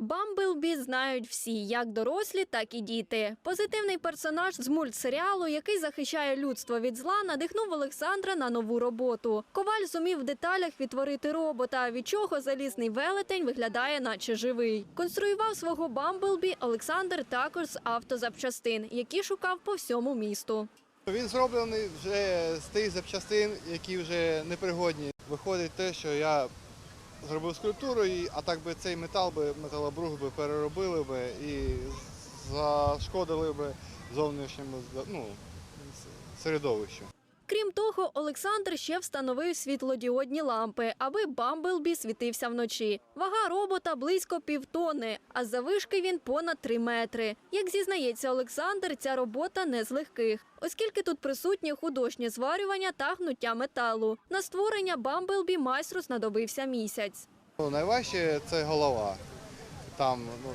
Бамблбі знають всі, як дорослі, так і діти. Позитивний персонаж з мультсеріалу, який захищає людство від зла, надихнув Олександра на нову роботу. Коваль зумів в деталях відтворити робота, від чого залізний велетень виглядає, наче живий. Конструював свого Бамблбі Олександр також з автозапчастин, які шукав по всьому місту. Він зроблений вже з тих запчастин, які вже непригодні. Виходить те, що я зробив скульптуру, а так би цей метал би металобрух би переробили би і зашкодили би зовнішньому ну, середовищу. Того, Олександр ще встановив світлодіодні лампи, аби Бамблбі світився вночі. Вага робота близько півтони, а завишки він понад три метри. Як зізнається Олександр, ця робота не з легких, оскільки тут присутні художнє зварювання та гнуття металу. На створення Бамблбі майстру знадобився місяць. Ну, найважче це голова. Там ну,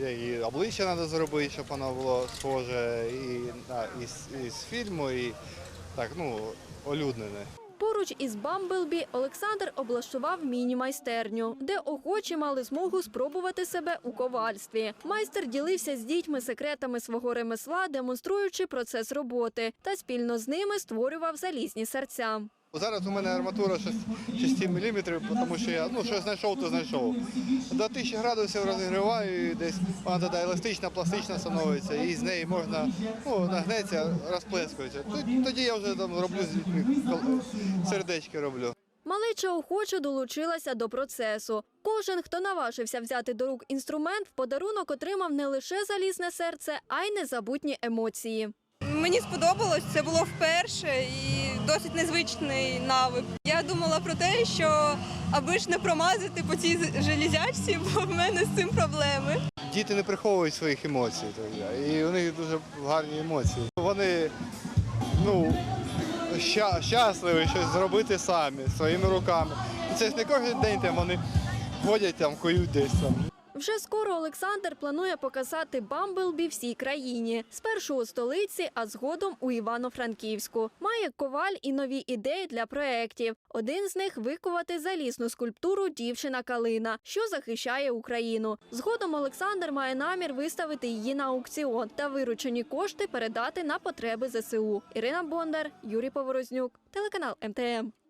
ну, і обличчя треба зробити, щоб воно було схоже і, і, з- і з фільму, і так, ну, олюднене. Поруч із Бамблбі Олександр облаштував міні-майстерню, де охочі мали змогу спробувати себе у ковальстві. Майстер ділився з дітьми секретами свого ремесла, демонструючи процес роботи, та спільно з ними створював залізні серця. Зараз у мене арматура 6, мм, тому що я ну, що знайшов, то знайшов. До 1000 градусів розігріваю і десь вона тоді еластична, пластична становиться, і з неї можна ну, нагнеться, розплескується. Тоді- я вже там роблю з дітьми сердечки роблю. Малеча охоче долучилася до процесу. Кожен, хто наважився взяти до рук інструмент, в подарунок отримав не лише залізне серце, а й незабутні емоції. Мені сподобалось, це було вперше і досить незвичний навик. Я думала про те, що аби ж не промазати по цій железячці, бо в мене з цим проблеми. Діти не приховують своїх емоцій, і у них дуже гарні емоції. Вони ну, ща- щасливі щось зробити самі, своїми руками. Це ж не кожен день вони ходять там, кують десь там. Вже скоро Олександр планує показати Бамблбі всій країні. Спершу у столиці, а згодом у Івано-Франківську. Має коваль і нові ідеї для проєктів. Один з них викувати залізну скульптуру Дівчина Калина, що захищає Україну. Згодом Олександр має намір виставити її на аукціон та виручені кошти передати на потреби ЗСУ. Ірина Бондар, Юрій Поворознюк, телеканал МТМ.